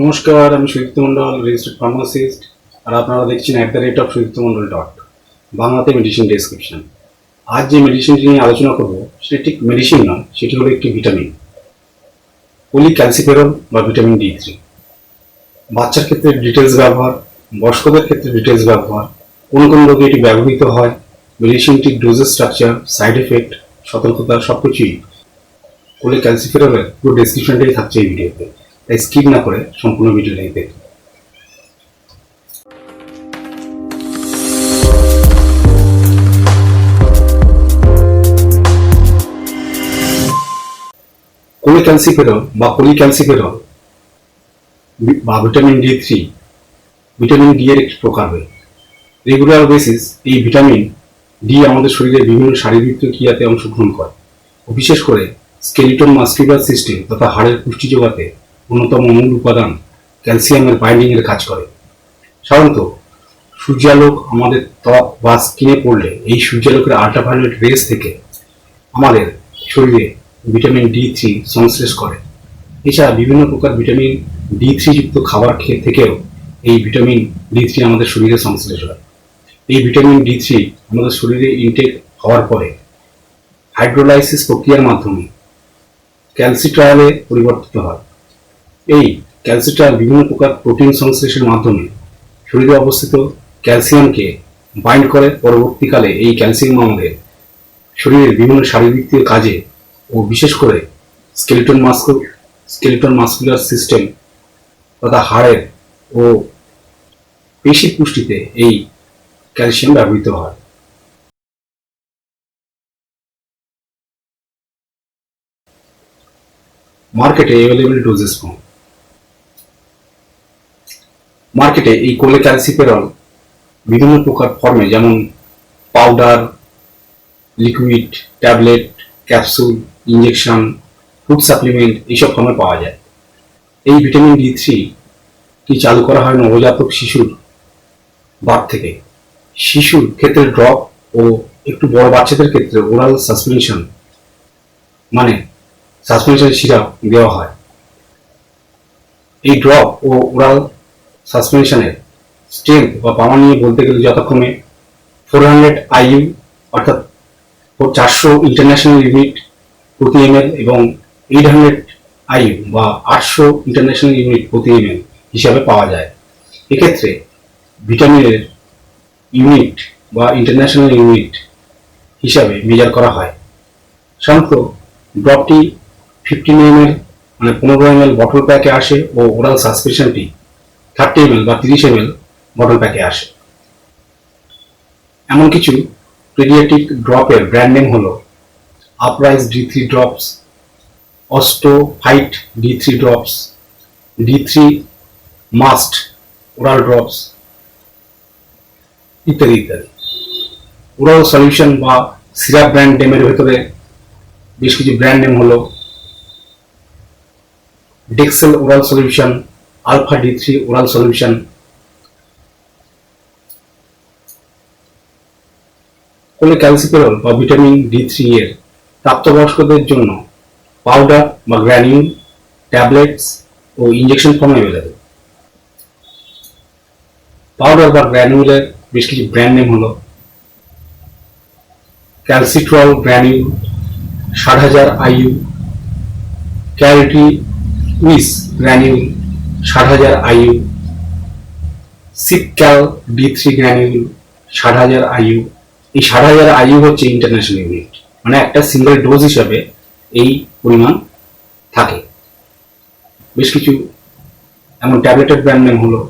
নমস্কার, আমি Sudipta Mondal registered pharmacist আর আপনারা দেখছেন at the rate of Sudipta Mondal dot বাংলাতে মেডিসিন ডেসক্রিপশন আজ যে মেডিসিনটি নিয়ে আলোচনা করব, সেটা ঠিক মেডিসিন নয়, সেটি হলো একটি ভিটামিন পলি ক্যালসিফেরল বা ভিটামিন ডি থ্রি বাচ্চার ক্ষেত্রে ডিটেলস ব্যবহার, বয়স্কদের ক্ষেত্রে ডিটেলস ব্যবহার, কোন কোন রোগে এটি ব্যবহৃত হয় মেডিসিনটির ডোজেস স্ট্রাকচার সাইড এফেক্ট সতর্কতা সব কিছুই কোলে ক্যালসিফেরলের পুরো ডেসক্রিপশনটাই থাকছে এই ভিডিওতে তাই স্কিপ না করে সম্পূর্ণ ভিডিওটা দেখতে কোলিক্যালসিফেরল বা পলিক্যালসিফেরল বা vitamin D three, vitamin D এর একটি প্রকারভেদ রেগুলার বেসিস এই ভিটামিন ডি আমাদের শরীরের বিভিন্ন শারীরিক ক্রিয়াতে অংশগ্রহণ করে। ও বিশেষ করে স্কেলিটন মাস্কুলার সিস্টেম তথা হাড়ের পুষ্টি যোগাতে অন্যতম মূল উপাদান ক্যালসিয়ামের বাইন্ডিং এর কাজ করে। সাধারণত সূর্যালোক আমাদের ত্বক বা স্কিনে পড়লে এই সূর্যালোকের আল্ট্রাভায়োলেট রেস থেকে আমাদের শরীরে ভিটামিন ডি থ্রি সংশ্লেষ করে। এছাড়া বিভিন্ন প্রকার ভিটামিন ডি থ্রি যুক্ত খাবার খেয়ে থেকেও এই ভিটামিন ডি থ্রি আমাদের শরীরে সংশ্লেষ হয়। এই ভিটামিন ডি থ্রি আমাদের শরীরে ইনটেক হওয়ার পরে হাইড্রোলাইসিস প্রক্রিয়ার মাধ্যমে ক্যালসিট্রায়ালে পরিবর্তিত হয়। এই ক্যালসিট্রায়াল বিভিন্ন প্রকার প্রোটিন সংশ্লেষের মাধ্যমে শরীরে অবস্থিত ক্যালসিয়ামকে বাইন্ড করে। পরবর্তীকালে এই ক্যালসিয়াম আমাদের শরীরের বিভিন্ন শারীরিক কাজে ও বিশেষ করে স্কেলিটন মাস্কো স্কেলিটন মাস্কুলার সিস্টেম তথা হাড়ের ও পেশি পুষ্টিতে এই ক্যালসিয়াম ব্যবহৃত হয়। মার্কেটে অ্যাভেলেবল ডোজেস ফর্ম মার্কেটে এই কোলে ক্যালসিপেরল বিভিন্ন প্রকার ফর্মে যেমন powder liquid tablet capsule injection food supplement এইসব ফর্মে পাওয়া যায়। এই ভিটামিন ডি থ্রি টি চালু করা হয় নবজাতক শিশুর বাদ থেকে। শিশুর ক্ষেত্রে ড্রপ ও একটু বড় বাচ্চাদের ক্ষেত্রে ওরাল সাসপেনশন মানে সাসপেনশন সিরাপ দেওয়া হয়। এই ড্রপ ও ওরাল সাসপেনশনের স্ট্রেংথ বা পাওয়ার নিয়ে বলতে গেলে যথাক্রমে ফোর হান্ড্রেড আইইউ অর্থাৎ চারশো ইন্টারন্যাশনাল ইউনিট প্রতি এমএল এবং এইট হান্ড্রেড আইইউ বা আটশো ইন্টারন্যাশনাল ইউনিট প্রতি এমএল হিসাবে পাওয়া যায়। এক্ষেত্রে ভিটামিনের ইউনিট বা ইন্টারন্যাশনাল ইউনিট হিসাবে মেজার করা হয়। সাধারণত ড্রপটি ফিফটিন এমএল মানে পনেরো এমএল বটল প্যাকে আসে ও ওরাল সাসপেনশনটি থার্টি এমএল বা তিরিশ এমএল বটল প্যাকে আসে। এমন কিছু পেডিয়াট্রিক ড্রপের ব্র্যান্ড নেম হলো Uprise D three drops Ostofit D three drops D three must oral drops ইত্যাদি ইত্যাদি। ওরাল সলিউশন বা সিরাপ ব্র্যান্ড নেমের ভেতরে বেশ কিছু ব্র্যান্ড নেম হলো। Dexel oral solution alpha D three oral solution cholecalciferol বা ভিটামিন ডি থ্রি এর প্রাপ্তবয়স্কদের জন্য পাউডার বা গ্র্যানিউল ট্যাবলেটস ও ইঞ্জেকশন ফর্মে অ্যাভেলেবেল পাউডার বা গ্র্যানিউলের বেশ কিছু ব্র্যান্ড নেম হলো। ক্যালসিট্রল গ্র্যানিউল ষাট হাজার আইইউ ক্যারিটি উইস গ্র্যানিউল ষাট হাজার আইইউ। সিপক্যাল ডি থ্রি গ্র্যানিউল ষাট হাজার আইইউ। এই ষাট হাজার আইইউ হচ্ছে ইন্টারন্যাশনাল ইউনিট মানে একটা সিঙ্গেল ডোজ হিসাবে এই পরিমাণ থাকে। বেশ কিছু এমন ট্যাবলেটের ব্র্যান্ড নেম হলো।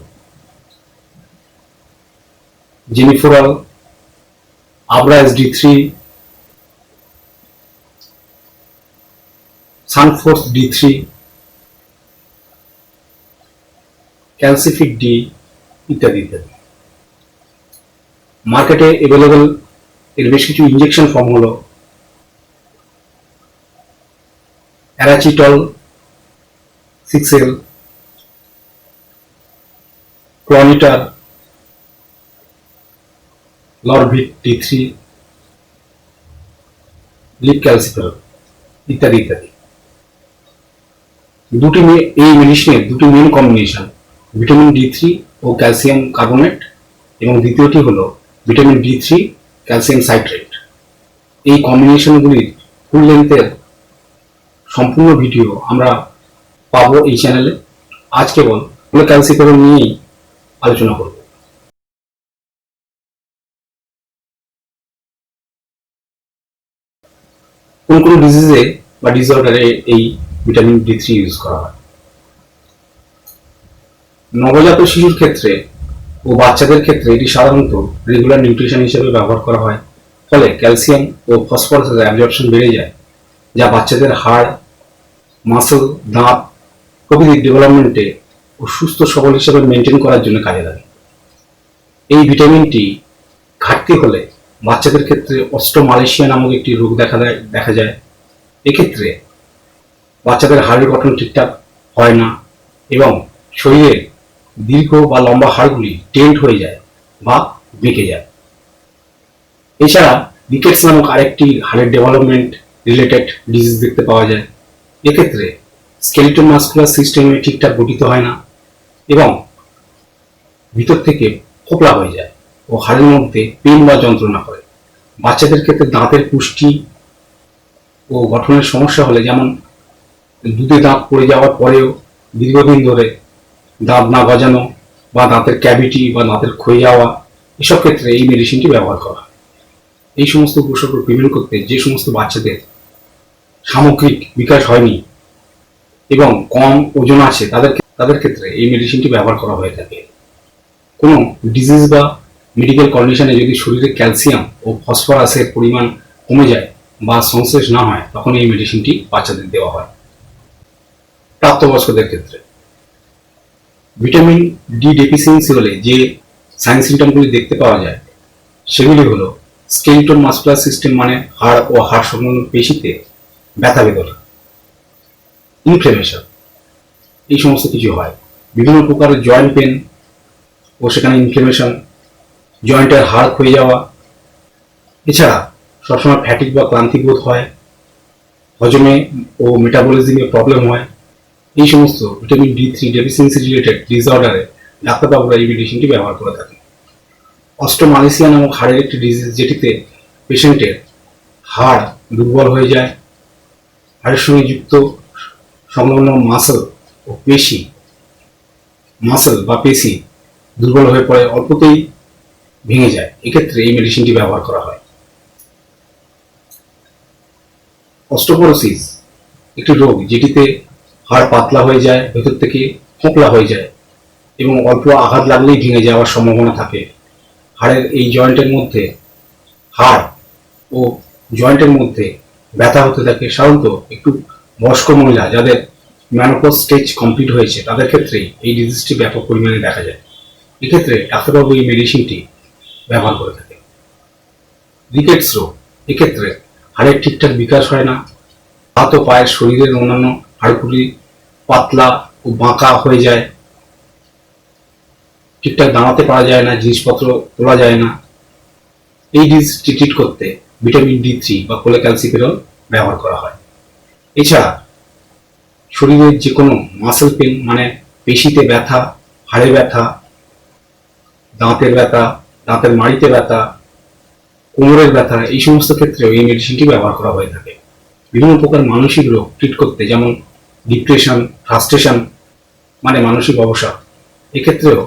জেনিফোরাল আবরাজ D three Sunforce D three Calcific D ইত্যাদি ইত্যাদি। মার্কেটে অ্যাভেলেবেল এর বেশ কিছু ইঞ্জেকশন ফর্ম হলো। অ্যারাচিটল সিক্স এল ক্রনিটার লরভিট টি থ্রি লিপ ক্যালসিফেরল ইত্যাদি ইত্যাদি। দুটি এই মেডিসিনের দুটি main combination vitamin D three ও ক্যালসিয়াম কার্বনেট এবং দ্বিতীয়টি হলো vitamin D three calcium citrate. এই কম্বিনেশনগুলির ফুল লেন্থের সম্পূর্ণ ভিডিও আমরা পাবো এই চ্যানেলে। আজ কেবল ক্যালসিফেরল নিয়েই আলোচনা করব। কোন কোন ডিজিজে বা ডিসঅর্ডারে এই ভিটামিন ডি থ্রি ইউজ করা হয়? নবজাত শিশুর ক্ষেত্রে ও বাচ্চাদের ক্ষেত্রে এটি সাধারণত রেগুলার নিউট্রিশন হিসেবে ব্যবহার করা হয়। ফলে ক্যালসিয়াম ও ফসফরাসের অ্যাবজর্পশন বেড়ে যায়, যা বাচ্চাদের হাড় মাসল দাঁত প্রভৃতির ডেভেলপমেন্টে ও সুস্থ সবল হিসেবে মেনটেন করার জন্য কাজে লাগে। এই ভিটামিনটি ঘাটতি হলে বাচ্চাদের ক্ষেত্রে অস্ট্রোমালেশিয়া নামক একটি রোগ দেখা দেয়, দেখা যায়। এক্ষেত্রে বাচ্চাদের হাড়ের গঠন ঠিকঠাক হয় না এবং শরীরের দীর্ঘ বা লম্বা হাড়গুলি টেন্ট হয়ে যায় বা বেঁকে যায়। এছাড়া রিকেটস নামক আরেকটি হাড়ের ডেভেলপমেন্ট রিলেটেড ডিজিজ দেখতে পাওয়া যায়। এক্ষেত্রে স্কেলিটন মাস্কুলার সিস্টেমে ঠিকঠাক গঠিত হয় না এবং ভিতর থেকে ফোকলা হয়ে যায় ও হাড়ের মধ্যে পেন বা যন্ত্রণা করে। বাচ্চাদের ক্ষেত্রে দাঁতের পুষ্টি ও গঠনের সমস্যা হলে যেমন দুধে দাঁত পড়ে যাওয়ার পরেও দীর্ঘদিন ধরে দাঁত না গজানো বা দাঁতের ক্যাভিটি বা দাঁতের ক্ষয়ে যাওয়া, এসব ক্ষেত্রে এই মেডিসিনটি ব্যবহার করা। এই সমস্ত উপসর্গ প্রিভেন্ট করতে যে সমস্ত বাচ্চাদের সামগ্রিক বিকাশ হয়নি এবং কম ওজন আছে তাদের তাদের ক্ষেত্রে এই মেডিসিনটি ব্যবহার করা হয়ে থাকে। কোনো ডিজিজ বা মেডিকেল কন্ডিশনে যদি শরীরে ক্যালসিয়াম ও ফসফরাসের পরিমাণ কমে যায় বা সংশ্লেষ না হয়, তখন এই মেডিসিনটি বাচ্চাদের দেওয়া হয়। প্রাপ্তবয়স্কদের ক্ষেত্রে। ভিটামিন ডি ডেফিসিয়েন্সি হলে যে সাইন সিমটমগুলি দেখতে পাওয়া যায়, সেগুলি হলো স্কেলিটন মাস্কুলার সিস্টেম মানে হাড় ও হাড় সংলগ্ন পেশিতে ব্যথা বেদনা ইনফ্লেমেশন এই সমস্ত কিছু হয়। বিভিন্ন প্রকারের জয়েন্ট পেন ও সেখানে ইনফ্লেমেশন জয়েন্টের হাড় ক্ষয়ে যাওয়া। এছাড়া সবসময় ফ্যাটিক বা ক্লান্তি বোধ হয়, হজমে ও মেটাবলিজমে প্রবলেম হয়। এই সমস্ত vitamin D three deficiency related ডিসঅর্ডারে ডাক্তারবাবুরা এই মেডিসিনটি ব্যবহার করে থাকেন। অস্ট্রোমালেসিয়া নামক হাড়ের একটি ডিজিজ যেটিতে পেশেন্টের হাড় দুর্বল হয়ে যায়, হাড়ের সঙ্গে যুক্ত সংলগ্ন মাসল ও পেশি মাসল বা পেশি দুর্বল হয়ে পড়ে, অল্পতেই ভেঙে যায়। এক্ষেত্রে এই মেডিসিনটি ব্যবহার করা হয়। অস্টোপোরোসিস একটি রোগ যেটিতে হাড় পাতলা হয়ে যায়, ভেতর থেকে ফোকলা হয়ে যায় এবং অল্প আঘাত লাগলেই ভেঙে যাওয়ার সম্ভাবনা থাকে। হাড়ের এই জয়েন্টের মধ্যে হাড় ও জয়েন্টের মধ্যে ব্যথা হতে থাকে। সাধারণত একটু বয়স্ক মহিলা যাদের ম্যানোপজ স্টেজ কমপ্লিট হয়েছে, তাদের ক্ষেত্রেই এই ডিজিজটি ব্যাপক পরিমাণে দেখা যায়। এক্ষেত্রে ডাক্তারবাবু এই মেডিসিনটি ব্যবহার করে থাকে রিকেটস রোগ, এক্ষেত্রে হাড়ের ঠিকঠাক বিকাশ হয় না। হাত ও পায়ের শরীরের অন্যান্য হাড়গুলি পাতলা ও বাঁকা হয়ে যায়। ঠিকঠাক দাঁড়াতে পারা যায় না, জিনিসপত্র তোলা যায় না। এই ডিজিজটি ট্রিট করতে ভিটামিন ডি থ্রি বা কোলেক্যালসিফেরল ব্যবহার করা হয়। এছাড়া শরীরের যে কোনো মাসেল পেন মানে পেশিতে ব্যথা, হাড়ে ব্যথা, দাঁতের ব্যথা, দাঁতের মাড়িতে ব্যথা, কোমরের ব্যথা, এই সমস্ত ক্ষেত্রেও এই মেডিসিনটি ব্যবহার করা হয়ে থাকে। বিভিন্ন প্রকার মানসিক রোগ ট্রিট করতে যেমন ডিপ্রেশন ফ্রাস্ট্রেশন মানে মানসিক অবসাদ এক্ষেত্রেও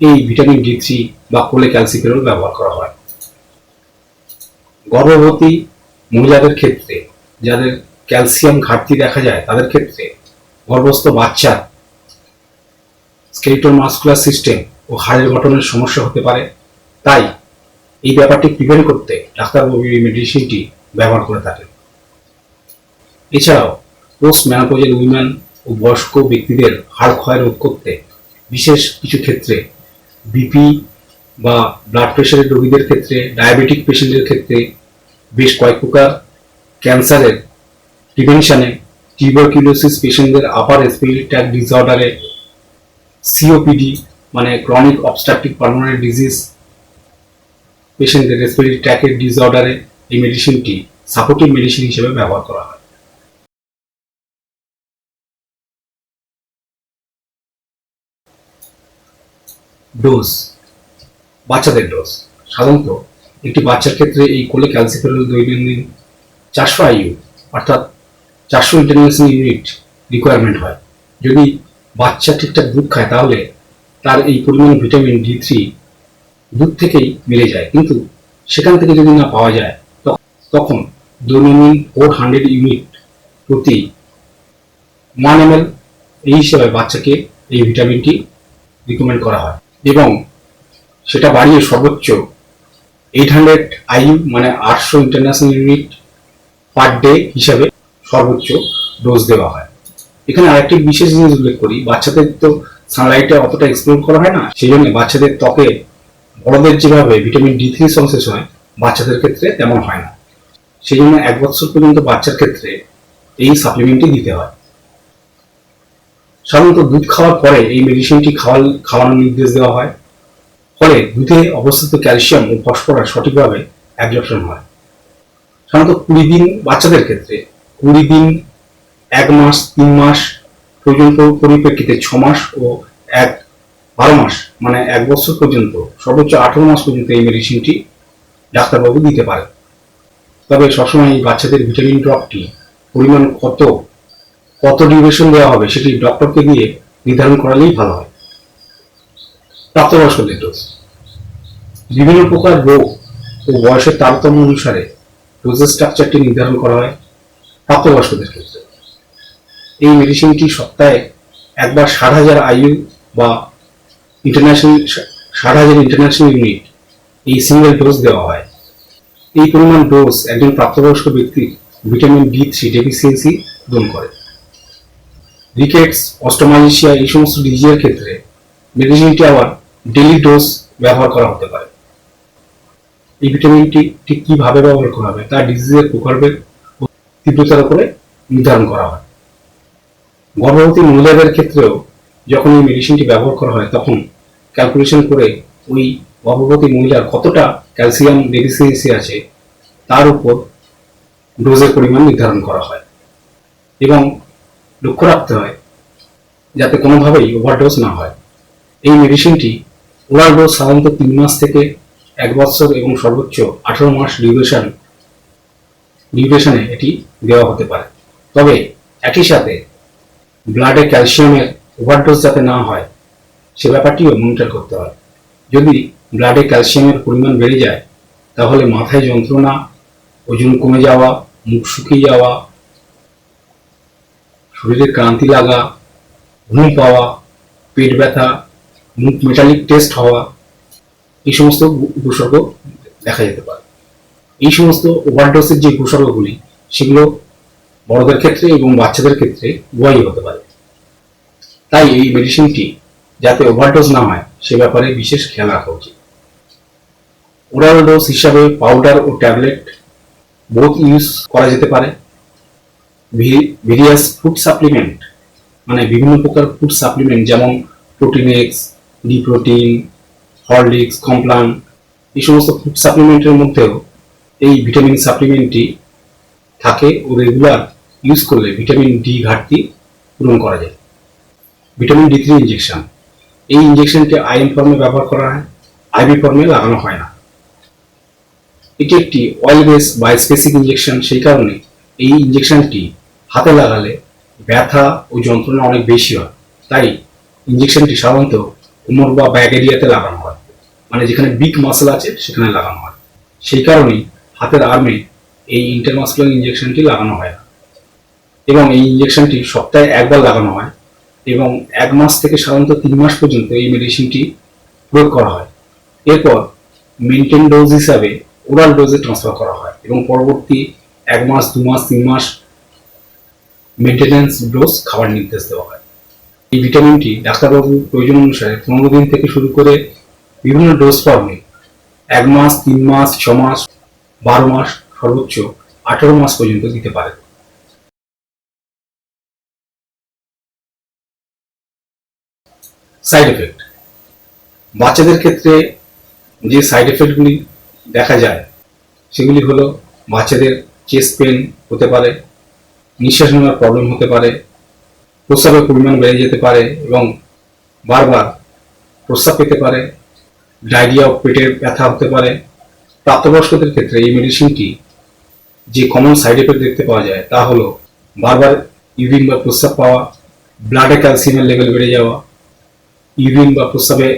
এই ভিটামিন ডি থ্রি বা কোলে ক্যালসিফেরল ব্যবহার করা হয়। গর্ভবতী মহিলাদের ক্ষেত্রে, যাদের ক্যালসিয়াম ঘাটতি দেখা যায়, তাদের ক্ষেত্রে গর্ভস্থ বাচ্চার স্কেলিটন মাস্কুলার সিস্টেম ও হাড়ের গঠনের সমস্যা হতে পারে। তাই এই ব্যাপারটি প্রিভেন্ট করতে ডাক্তারবাবু এই মেডিসিনটি ব্যবহার করে থাকেন। এছাড়াও পোস্ট ম্যানোপজের উইমেন ও বয়স্ক ব্যক্তিদের হাড় ক্ষয় রোধ করতে বিশেষ কিছু ক্ষেত্রে বিপি বা ব্লাড প্রেশারের রোগীদের ক্ষেত্রে ডায়াবেটিক পেশেন্টের ক্ষেত্রে বেশ কয়েক প্রকার ক্যান্সারের প্রিভেনশনে টিউবারকিউলোসিস পেশেন্টদের আপার রেসপিরেটরি ট্র্যাক ডিসঅর্ডারে সিওপিডি মানে ক্রনিক অবস্ট্রাকটিভ পালমোনারি ডিজিজ পেশেন্টদের রেসপিরেটরি ট্র্যাকের ডিসঅর্ডারে এই মেডিসিনটি সাপোর্টিভ মেডিসিন হিসেবে ব্যবহার করা হয়। ডোজ বাচ্চাদের ডোজ সাধারণত একটি বাচ্চার ক্ষেত্রে এই কোলে ক্যালসিফেরল দৈনন্দিন চারশো আইইউ অর্থাৎ চারশো ইন্টারন্যাশনাল ইউনিট রিকোয়ারমেন্ট হয়। যদি বাচ্চা ঠিকঠাক দুধ খায়, তাহলে তার এই পরিমাণ ভিটামিন ডি থ্রি দুধ থেকেই মিলে যায়। কিন্তু সেখান থেকে যদি না পাওয়া যায় তখন দৈনন্দিন ফোর হান্ড্রেড ইউনিট প্রতি ওয়ান এম এই হিসেবে বাচ্চাকে এই ভিটামিনটি রিকমেন্ড করা হয়। এবং সেটা বাড়িয়ে সর্বোচ্চ এইট হান্ড্রেড আইইউ মানে আটশো ইন্টারন্যাশনাল ইউনিট পার ডে হিসাবে সর্বোচ্চ ডোজ দেওয়া হয়। এখানে আরেকটি বিশেষ জিনিস উল্লেখ করি, বাচ্চাদের তো সানলাইটে অতটা এক্সপ্লোর করা হয় না সেই জন্য বাচ্চাদের ত্বকে বড়দের যেভাবে ভিটামিন ডি থ্রি সংশ্লেষ হয়, বাচ্চাদের ক্ষেত্রে তেমন হয় না। সেই জন্য এক বছর পর্যন্ত বাচ্চার ক্ষেত্রে এই সাপ্লিমেন্টটি দিতে হয়। সাধারণত দুধ খাওয়ার পরে এই মেডিসিনটি খাওয়ার খাওয়ানোর নির্দেশ দেওয়া হয়। ফলে দুধে অবস্থিত ক্যালসিয়াম ও ফসফরাস সঠিকভাবে অ্যাবজর্পশন হয়। সাধারণত কুড়ি দিন বাচ্চাদের ক্ষেত্রে কুড়ি দিন, এক মাস, তিন মাস পর্যন্ত পরিপ্রেক্ষিতে ছ মাস ও এক বারো মাস মানে এক বছর পর্যন্ত, সর্বোচ্চ আঠারো মাস পর্যন্ত এই মেডিসিনটি ডাক্তারবাবু দিতে পারে তবে সবসময় এই বাচ্চাদের ভিটামিন ড্রপটি পরিমাণ কত কত ডিউরেশন দেওয়া হবে সেটি ডক্টরকে দিয়ে নির্ধারণ করালেই ভালো হয়। প্রাপ্তবয়স্কদের ডোজ বিভিন্ন প্রকার রোগ ও বয়সের তারতম্য অনুসারে ডোজের স্ট্রাকচারটি নির্ধারণ করা হয় প্রাপ্তবয়স্কদের ক্ষেত্রে। এই মেডিসিনটি সপ্তাহে একবার ষাট হাজার আইইউ বা ইন্টারন্যাশনাল ষাট হাজার ইন্টারন্যাশনাল ইউনিট এই সিঙ্গেল ডোজ দেওয়া হয়। এই পরিমাণ ডোজ একজন প্রাপ্তবয়স্ক ব্যক্তির ভিটামিন ডি থ্রি ডেফিসিয়েন্সি পূরণ করে। রিকেটস অস্টোমালিশিয়া এই সমস্ত ডিজিজের ক্ষেত্রে মেডিসিনটি আবার ডেলি ডোজ ব্যবহার করা হতে পারে। এই ভিটামিনটি ঠিক কীভাবে ব্যবহার করা হবে তা ডিজিজের ও তীব্রতার উপরে নির্ধারণ করা হয়। গর্ভবতী মহিলাদের ক্ষেত্রেও যখন এই মেডিসিনটি ব্যবহার করা হয়, তখন ক্যালকুলেশন করে ওই গর্ভবতী মহিলার কতটা ক্যালসিয়াম ডেফিসিয়েন্সি আছে, তার উপর ডোজের পরিমাণ নির্ধারণ করা হয়। এবং লক্ষ্য রাখতে হয়, যাতে কোনোভাবেই ওভারডোজ না হয়। এই মেডিসিনটি ওরাল ডোজ সাধারণত তিন মাস থেকে এক বছর এবং সর্বোচ্চ আঠারো মাস ডিউরেশন ডিউরেশনে এটি দেওয়া হতে পারে। তবে একই সাথে ব্লাডে ক্যালসিয়ামের ওভারডোজ যাতে না হয়, সে ব্যাপারটিও মনিটর করতে হয়। যদি ব্লাডে ক্যালসিয়ামের পরিমাণ বেড়ে যায়, তাহলে মাথায় যন্ত্রণা, ওজন কমে যাওয়া, মুখ শুকিয়ে যাওয়া শরীরে ক্লান্তি লাগা, ঘুম পাওয়া, পেট ব্যথা, মুখ মেটালিক টেস্ট হওয়া, এই সমস্ত উপসর্গ দেখা যেতে পারে। এই সমস্ত ওভারডোজের যে উপসর্গগুলি সেগুলো বড়দের ক্ষেত্রে এবং বাচ্চাদের ক্ষেত্রে উভয়ই হতে পারে। তাই এই মেডিসিনটি যাতে ওভারডোজ না হয়, সে ব্যাপারে বিশেষ খেয়াল রাখা উচিত। ওরাল ডোজ হিসাবে পাউডার ও ট্যাবলেট বোথ ইউজ করা যেতে পারে। ভেরিয়াস ফুড সাপ্লিমেন্ট মানে বিভিন্ন প্রকার ফুড সাপ্লিমেন্ট যেমন Protinex D protein Horlicks Complan এই সমস্ত ফুড সাপ্লিমেন্টের মধ্যেও এই ভিটামিন সাপ্লিমেন্টটি থাকে ও রেগুলার ইউজ করলে ভিটামিন ডি ঘাটতি পূরণ করা যায়। ভিটামিন ডি থ্রি ইঞ্জেকশন এই ইঞ্জেকশনকে আইএম ফর্মে ব্যবহার করা হয় আইভি ফর্মে লাগানো হয় না। এটি একটি অয়েল বেস বায়োস্পেসিক ইঞ্জেকশন সেই কারণে এই ইঞ্জেকশনটি হাতে লাগালে ব্যথা ও যন্ত্রণা অনেক বেশি হয়। তাই ইঞ্জেকশনটি সাধারণত কোমর বা ব্যাগ এরিয়াতে লাগানো হয়। মানে যেখানে বিগ মাসেল আছে, সেখানে লাগানো হয়। সেই কারণেই হাতের আর্মে এই ইন্টারমাসকুলার ইঞ্জেকশনটি লাগানো হয় না। এবং এই ইঞ্জেকশনটি সপ্তাহে একবার লাগানো হয় এবং এক মাস থেকে সাধারণত তিন মাস পর্যন্ত এই মেডিসিনটি প্রয়োগ করা হয়। এরপর মেনটেন ডোজ হিসাবে ওরাল ডোজে ট্রান্সফার করা হয় এবং পরবর্তী এক মাস, দু মাস, তিন মাস মেনটেন্যান্স ডোজ খাবার নির্দেশ দেওয়া হয়। এই ভিটামিনটি ডাক্তারবাবু প্রয়োজন অনুসারে পনেরো দিন থেকে শুরু করে বিভিন্ন ডোজ ফর্মে এক মাস, তিন মাস, ছ মাস, বারো মাস, সর্বোচ্চ আঠারো মাস পর্যন্ত দিতে পারে সাইড এফেক্ট বাচ্চাদের ক্ষেত্রে যে সাইড এফেক্টগুলি দেখা যায়, সেগুলি হলো বাচ্চাদের চেস্ট পেন হতে পারে নিঃশ্বাস নেওয়ার প্রবলেম হতে পারে, প্রস্রাবের পরিমাণ বেড়ে যেতে পারে এবং বারবার প্রস্রাব পেতে পারে, ডায়রিয়া পেটের ব্যথা হতে পারে। প্রাপ্তবয়স্কদের ক্ষেত্রে এই মেডিসিনটি যে কমন সাইড এফেক্ট দেখতে পাওয়া যায় তা হলো বারবার ইউরিন বা প্রস্রাব পাওয়া ব্লাডে ক্যালসিয়ামের লেভেল বেড়ে যাওয়া ইউরিন বা প্রস্রাবে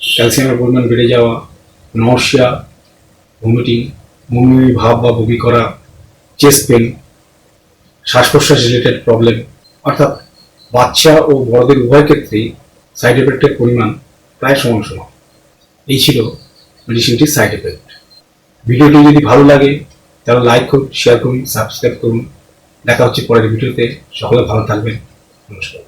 ক্যালসিয়ামের পরিমাণ বেড়ে যাওয়া নর্সিয়া ভমিটিং বমি, ভাব বা বমি করা চেস্ট পেন শ্বাস প্রশ্বাস রিলেটেড প্রবলেম অর্থাৎ বাচ্চা ও বড়দের উভয় ক্ষেত্রেই সাইড এফেক্টের পরিমাণ প্রায় সমান সমান। এই ছিল মেডিসিনটির সাইড এফেক্ট ভিডিওটি যদি ভালো লাগে, তাহলে লাইক করুন শেয়ার করুন সাবস্ক্রাইব করুন। দেখা হচ্ছে পরের ভিডিওতে। সকলে ভালো থাকবেন। নমস্কার।